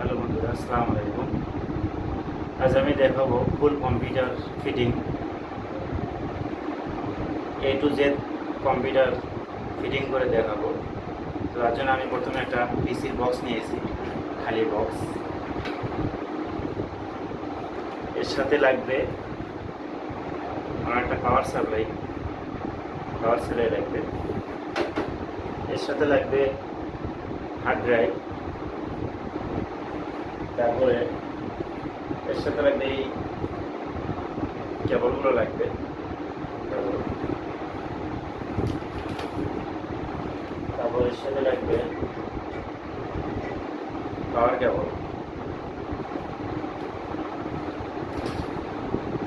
Hello বন্ধুরা, আসসালামু আলাইকুম। আজ আমি দেখাবো full computer fitting. A to Z computer fitting করে দেখাবো। তো তার জন্য আমি প্রথমে একটা পিসির বক্স নিয়েছি, খালি বক্স এর সাথে লাগবে আমার একটা পাওয়ার সাপ্লাই পাওয়ার সাপ্লাই লাগবে। এর সাথে লাগবে হার্ড ড্রাইভ তারপরে এর সাথে লাগবে এই কেবলগুলো লাগবে। তারপর এর সাথে লাগবে পাওয়ার কেবল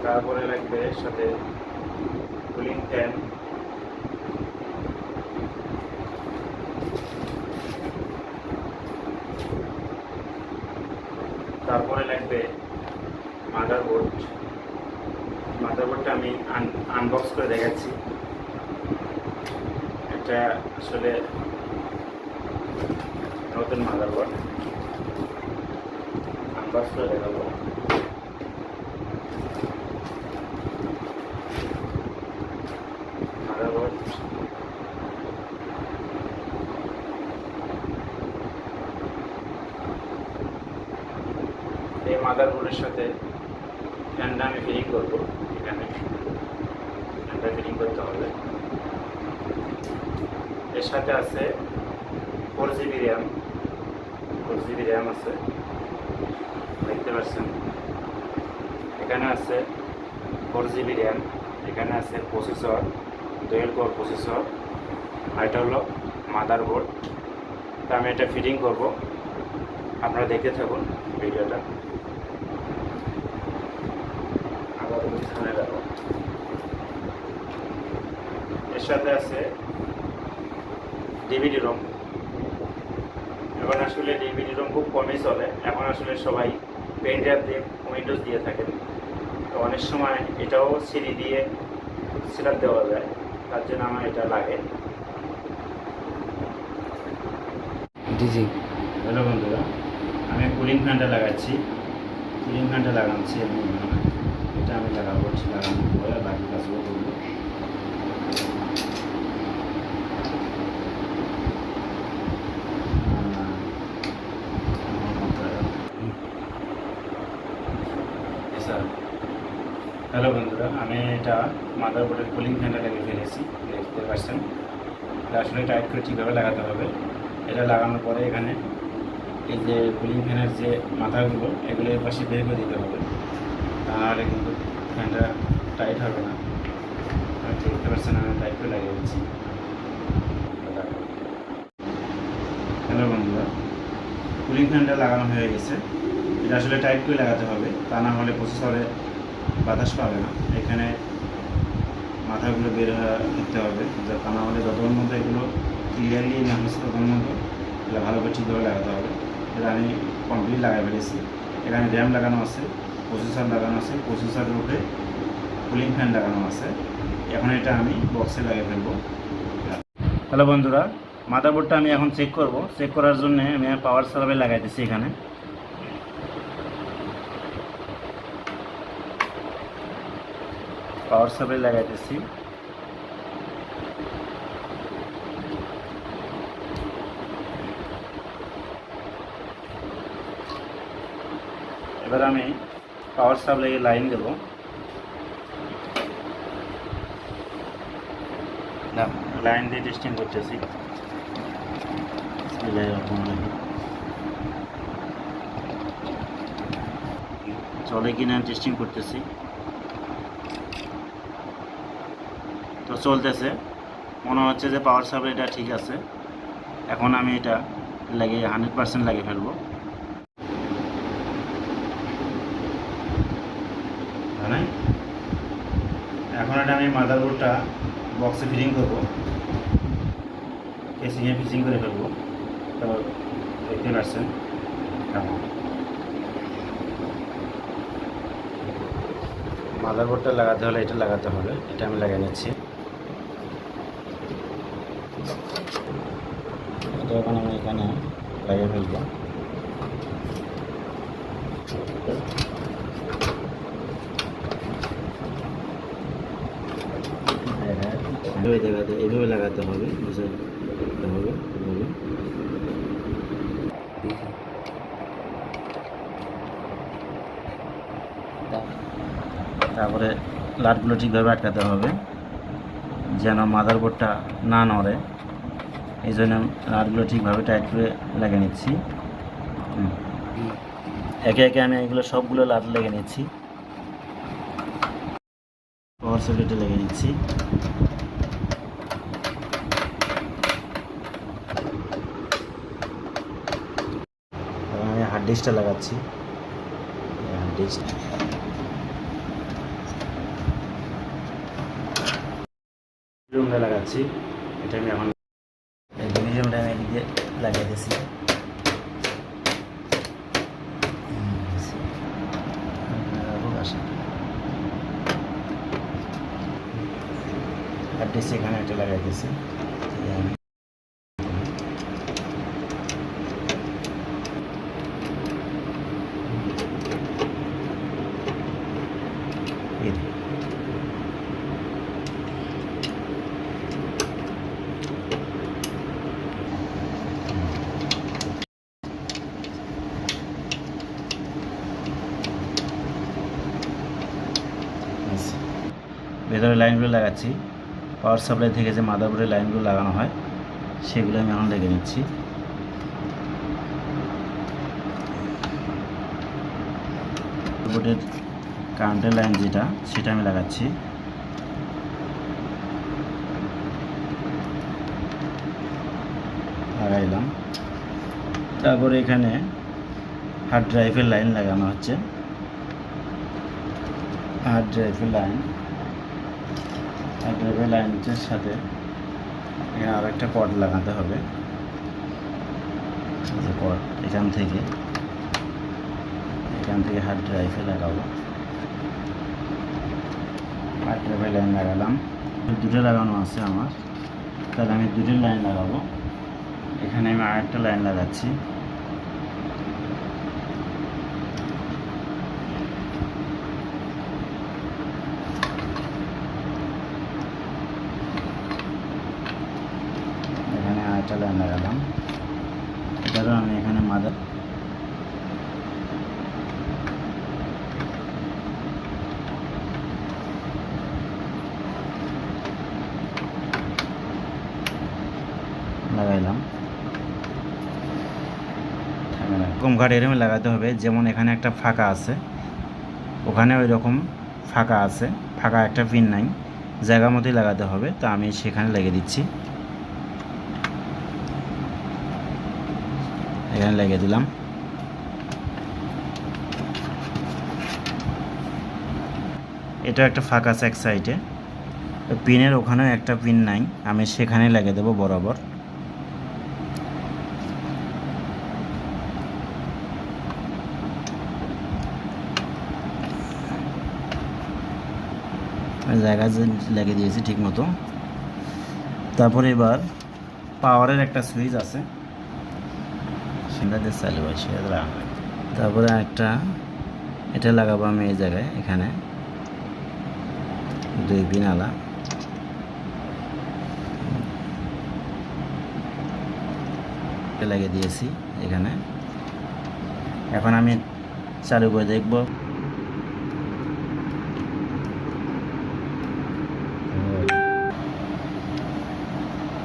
তারপরে লাগবে এর সাথে কুলিং ফ্যান তারপরে লাগবে মাদারবোর্ড মাদারবোর্ডটা আমি আনবক্স করে দেখাচ্ছি। এটা আসলে নতুন মাদারবোর্ড আনবক্স করে দেখাবো মাদারবোর্ড মাদারবোর্ডের সাথে ফ্যানটা আমি ফিটিং করব। এখানে ফ্যানটা ফিটিং করতে হবে। এর সাথে আছে four GB RAM four GB RAM আছে। দেখতে পাচ্ছেন? এখানে আছে ফোর জিবি র্যাম এখানে আছে প্রসেসর ডুয়েল কোর প্রসেসর আর এটা হলো মাদারবোর্ড তা আমি এটা ফিটিং করব। আপনারা দেখতে থাকুন ভিডিওটা। এর সাথে আছে ডিভিডি রোম এখন আসলে ডিভিডি রোম খুব কমই চলে। এখন আসলে সবাই পেন ড্রাইভ দিয়ে উইন্ডোজ দিয়ে থাকেন তো অনেক সময় এটাও সিডি দিয়ে সেট দেওয়া যায়। তার জন্য আমার এটা লাগে। ডিজি হ্যালো বন্ধুরা আমি কুলিং ফ্যানটা লাগাচ্ছি। কুলিং ফ্যানটা লাগাচ্ছি। আমি আমি লাগাবো লাগানোর পরে বাকি কাজগুলো করব হ্যালো বন্ধুরা, আমি এটা মাদারবোর্ডের কুলিং ফ্যানটা লাগিয়ে ফেলেছি দেখতে পাচ্ছেন। এটা আসলে টাইট করে ঠিকভাবে লাগাতে হবে, এটা লাগানোর পরে এখানে এই যে কুলিং ফ্যানের যে মাথাগুলো, এগুলো এর পাশে বের করে দিতে হবে। তাহলে কিন্তু ফ্যানটা টাইট হবে না। আমি দেখতে পাচ্ছেন আমি টাইট করে লাগিয়ে দিচ্ছি হ্যালো বন্ধুরা কুলিং ফ্যানটা লাগানো হয়ে গেছে। এটা আসলে টাইট করে লাগাতে হবে, তা না হলে প্রসেসরে বাতাস পাবে না। এখানে মাথাগুলো বের নিতে হবে তা না হলে যতক্ষণ মধ্যে এগুলো ক্লিয়ারলি না হচ্ছে ততক্ষণ মধ্যে এগুলো ভালো করে ঠিকভাবে লাগাতে হবে। এটা আমি কমপ্লিট লাগাই ফেলেছি। এখানে র্যাম লাগানো আছে। প্রসেসর লাগানো আছে প্রসেসরের উপরে কুলিং ফ্যান লাগানো আছে। এখন এটা আমি বক্সে লাগিয়ে ফেলব। হ্যালো বন্ধুরা, মাদারবোর্ডটা আমি এখন চেক করব। চেক করার জন্য আমি পাওয়ার সাপ্লাই লাগাইতেছি এখানে। পাওয়ার সাপ্লাই লাগাইতেছি এবার আমি পাওয়ার সাপ্লাই লাইন দেবো। না, লাইন দিয়ে টেস্টিং করতেছি। চলে কিনা টেস্টিং করতেছি। তো চলতেছে। মনে হচ্ছে যে পাওয়ার সাপ্লাইটা ঠিক আছে। এখন আমি এটা লাগিয়ে হান্ড্রেড পার্সেন্ট লাগিয়ে ফেলব। এখন এটা আমি মাদারবোর্ডটা বক্সে ফিটিং করব। কেসিংয়ে ফিটিং করে ফেলব। তো দেখতে পাচ্ছেন, কেমন? মাদারবোর্ডটা লাগাতে হলে এটা লাগাতে হবে। এটা আমি লাগিয়ে নিচ্ছি। এটা এখন আমি এখানে লাগিয়ে ফেলব। এভাবে দেখাতে এভাবে লাগাতে হবে বুঝে দিতে হবে এভাবে তারপরে লাটগুলো ঠিকভাবে আটকাতে হবে, যেন মাদারবোর্ডটা না নড়ে। এই জন্য লাটগুলো ঠিকভাবে টাইট করে লেগে নিচ্ছি। একে একে আমি এগুলো সবগুলো লাট লেগে নিচ্ছি। পাওয়ার সকেটে লেগে নিচ্ছি। ডিস্কটা লাগাচ্ছি। ডিস্ক। লাগাচ্ছি। এটা আমি এখন মিডিয়ামটা আমি এদিকে লাগিয়ে দিয়েছি। হার্ড এখানে একটা লাগাই দিয়েছি এই আচ্ছা। ভেতরে লাইনগুলো লাগাচ্ছি পাওয়ার সাপ্লাই থেকে যে মাদারবোর্ডের লাইনগুলো লাগানো হয়, সেগুলো আমি এখন লেগে নিচ্ছি। বোর্ডের কারেন্টের লাইন যেটা, সেটা আমি লাগাচ্ছি। লাগাইলাম। তারপরে এখানে হার্ড ড্রাইভের লাইন লাগানো হচ্ছে। হার্ড ড্রাইভের লাইন ড্রাইভের লাইনের সাথে এখানে আর একটা কর্ড লাগাতে হবে। কর্ড এখান থেকে। এখান থেকে হার্ড ড্রাইভে লাগাবো। হার্ড ড্রাইভে লাইন লাগালাম। দুটো লাগানো আছে আমার। তাহলে আমি দুটো লাইন লাগাবো। এখানে আমি আরেকটা লাইন লাগাচ্ছি। লাইন লাগালাম এটারও আমি এখানে মাদার লাগাইলাম। এরকম ঘাট এরকম লাগাতে হবে, যেমন এখানে একটা ফাঁকা আছে। ওখানে ওই রকম ফাঁকা আছে, ফাঁকা একটা পিন নাই। জায়গা মতোই লাগাতে হবে, তো আমি সেখানে লেগে দিচ্ছি। এখানে লাগিয়ে দিলাম। এটা একটা ফাঁকা আছে এক সাইডে পিনের ওখানেও একটা পিন নাই, আমি সেখানে লাগিয়ে দেবো বরাবর। জায়গা লাগিয়ে দিয়েছি ঠিক মতো তারপরে এবার পাওয়ারের একটা সুইচ আছে। দিয়ে চালু হয়। তারপরে একটা, এটা লাগাবো আমি এই জায়গায়, এখানে। দুই পিন আলা লাগিয়ে দিয়েছি এখানে। এখন আমি চালু করে দেখব।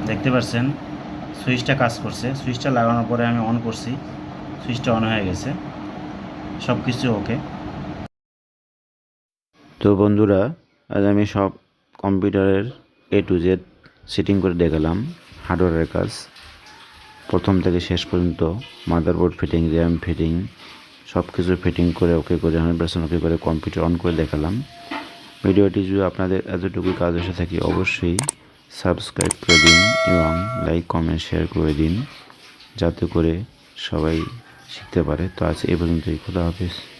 দেখতে পাচ্ছেন? সুইচটা কাজ করছে। সুইচটা লাগানোর পরে আমি অন করছি। সুইচটা অন হয়ে গেছে। সব কিছু ওকে তো বন্ধুরা, আজ আমি সব কম্পিউটারের এ টু জেড সেটিং করে দেখালাম হার্ডওয়্যারের কাজ। প্রথম থেকে শেষ পর্যন্ত মাদারবোর্ড ফিটিং র্যাম ফিটিং সব কিছু ফিটিং করে ওকে করে হান্ড্রেড পার্সেন্ট ওকে করে কম্পিউটার অন করে দেখালাম। ভিডিওটি যদি আপনাদের এতটুকু কাজ এসে থাকে, অবশ্যই সাবস্ক্রাইব করে দিন এবং লাইক, কমেন্ট, শেয়ার করে দিন, যাতে করে সবাই শিখতে পারে। তো আজ এ পর্যন্তই। খোদা হাফিজ।